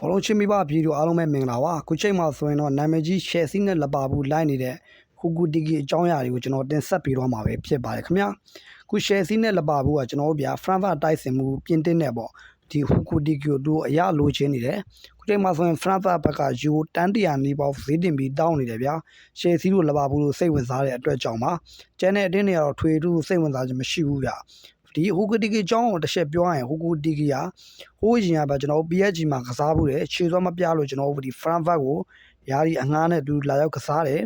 ဘောလုံးချင်းမိဘပြည်သူအားလုံးပဲမင်္ဂလာပါခုချိန်မှာဆိုရင်တော့နာမည်ကြီးရှယ်ဆီနဲ့လပါဘူးလိုက်နေတဲ့ဟူကူတီကီအကြောင်းအရာတွေကိုကျွန်တော်တင်ဆက်ပေးတော့မှာပဲဖြစ်ပါတယ်ခင်ဗျာခုရှယ်ဆီနဲ့လပါဘူးကကျွန်တော်တို့ဗျာဖရန်ဖာတိုက်စင်မှုပြင်းတင်းနေပေါ့ဒီဟူကူတီကီကိုတို့အရလိုချင်နေတယ်ခုချိန်မှာဆိုရင်ဖရန်ဖာဘက်ကယူတန်တရာနီပေါဈေးတင်ပြီးတောင်းနေတယ်ဗျာရှယ်ဆီတို့လပါဘူးတို့စိတ်ဝင်စားတဲ့အတွက်ကြောင့်ပါကျန်တဲ့အတင်းတွေကတော့ထွေတူစိတ်ဝင်စားခြင်းမရှိဘူးဗျာ ဒီဟူကူတီကီအကြောင်းကိုတစ်ချက်ပြောရရင်ဟူကူတီကီကဟိုးရင်ကပဲကျွန်တော်တို့ PSG မှာကစားဖို့တယ်ခြေစွမ်းမပြလို့ကျွန်တော်တို့ဒီ Frankfurt ကိုယာရီအငှားနဲ့သူလာရောက်ကစားတယ်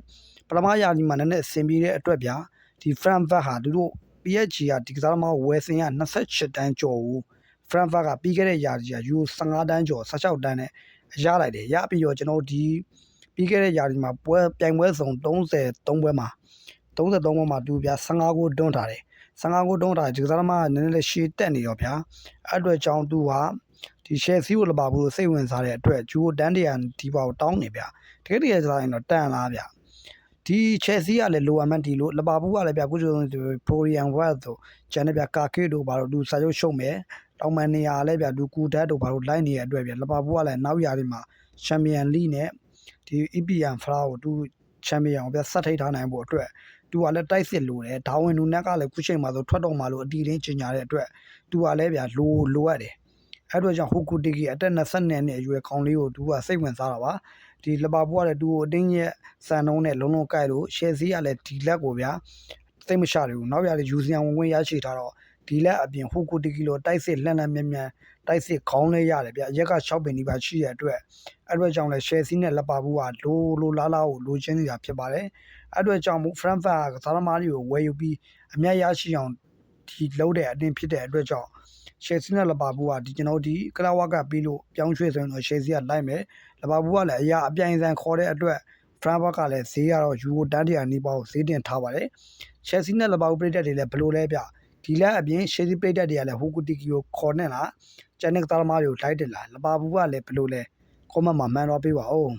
ပထမယာရီမှာနည်းနည်းအဆင်ပြေတဲ့အတွက်ဗျာဒီ Frankfurt ဟာသူတို့ PSG ကဒီကစားသမားကိုဝယ်စင်ရ28တန်းကျော်ကို Frankfurt ကပြီးခဲ့တဲ့ယာရီကယူ15တန်းကျော်16တန်းနဲ့ရလိုက်တယ်ရပြီးတော့ကျွန်တော်တို့ဒီပြီးခဲ့တဲ့ယာရီမှာပွဲပြိုင်ပွဲစုံ33ပွဲမှာ33ပွဲမှာသူဗျာ15ကိုတွန်းထားတယ် 15ကိုတွန်းထားတယ်ဒီကစားသမားကနည်းနည်းလေးရှည်တက်နေရောဗျာအဲ့အတွက်ကြောင့်သူကဒီရှယ်ဆီကိုလပါဘူးလို့စိတ်ဝင်စားတဲ့အတွက်ဂျူကိုတန်းတရန်ဒီပါကိုတောင်းနေဗျာတကယ်တကယ်စားရင်တော့တန်လားဗျာဒီချယ်ဆီကလည်းလိုအပ်မှန်းဒီလိုလပါဘူးကလည်းဗျာအခုဆိုရင်ပရိုရီယန်ဝတ်ဆိုကျန်တဲ့ဗျာကာကေတို့ဘာလို့သူစာချုပ်ရှုံမယ်တောင်မန်နေရာလည်းဗျာသူကူတက်တို့ဘာလို့လိုက်နေတဲ့အတွက်ဗျာလပါဘူးကလည်းနောက်ရာတွေမှာချန်ပီယံလိနဲ့ဒီ EPN ဖလားကိုသူချန်ပီယံကိုဗျာဆက်ထိတ်ထားနိုင်ဖို့အတွက် သူကလည်းတိုက်စစ်လိုတယ်ဒါဝင်နူနက်ကလည်းခုချိန်မှာဆိုထွက်တော့မှလို့အတီးရင်းချင်ညာတဲ့အတွက်သူကလည်းဗျာလိုလိုအပ်တယ်အဲ့အတွက်ကြောင့်ဟိုကူတီကီအသက်20နှစ်အရွယ်ကောင်းလေးကိုသူကစိတ်ဝင်စားတာပါဒီလပါဘူးကလည်းသူ့ကိုအတင်းရဲ့စံနှုံးနဲ့လုံးလုံးကိုက်လို့ရှယ်စီကလည်းဒီလက်ကိုဗျာစိတ်မချရဘူးနောက်ရတဲ့ယူစီယံဝင်ဝင်ရရှိထားတော့ ဒီလက်အပြင်ဟိုကူတီကီလိုတိုက်စစ်လှန်လှန်မြန်မြန်တိုက်စစ်ခေါင်းလေးရတယ်ဗျအရက်က6ပင်ဒီပါရှိရတဲ့အတွက်အဲ့အတွက်ကြောင့်လည်းရှယ်စီနဲ့လပါဘူးကလိုလိုလားလားကိုလိုချင်နေတာဖြစ်ပါတယ်အဲ့အတွက်ကြောင့်ဖရန်ဖတ်ကစားသမားတွေကိုဝယ်ယူပြီးအမျက်ရရှိအောင်ဒီလုံးတဲ့အတင်းဖြစ်တဲ့အတွက်ကြောင့်ရှယ်စီနဲ့လပါဘူးကဒီကျွန်တော်ဒီကလာဝကပြီးလို့ပြောင်းရွှေ့ဆိုရင်တော့ရှယ်စီကလိုက်မယ်လပါဘူးကလည်းအရာအပြိုင်ဆိုင်ခေါ်တဲ့အတွက်ဖရန်ဘတ်ကလည်းဈေးကတော့ယူကိုတန်းတရာနီးပါးကိုဈေးတင်ထားပါတယ်ရှယ်စီနဲ့လပါဘူးပြည်သက်တွေလည်းဘယ်လိုလဲဗျ ဒီလက်အပြင်ရှယ်စီပြည်သက်တွေကလည်းဟိုကူတီကီကိုခေါ်နေလားကျန်တဲ့သားသမားတွေကိုလိုက်တယ်လားလပါဘူးကလည်းဘယ်လိုလဲ comment မှာမှန်တော့ပေးပါဦး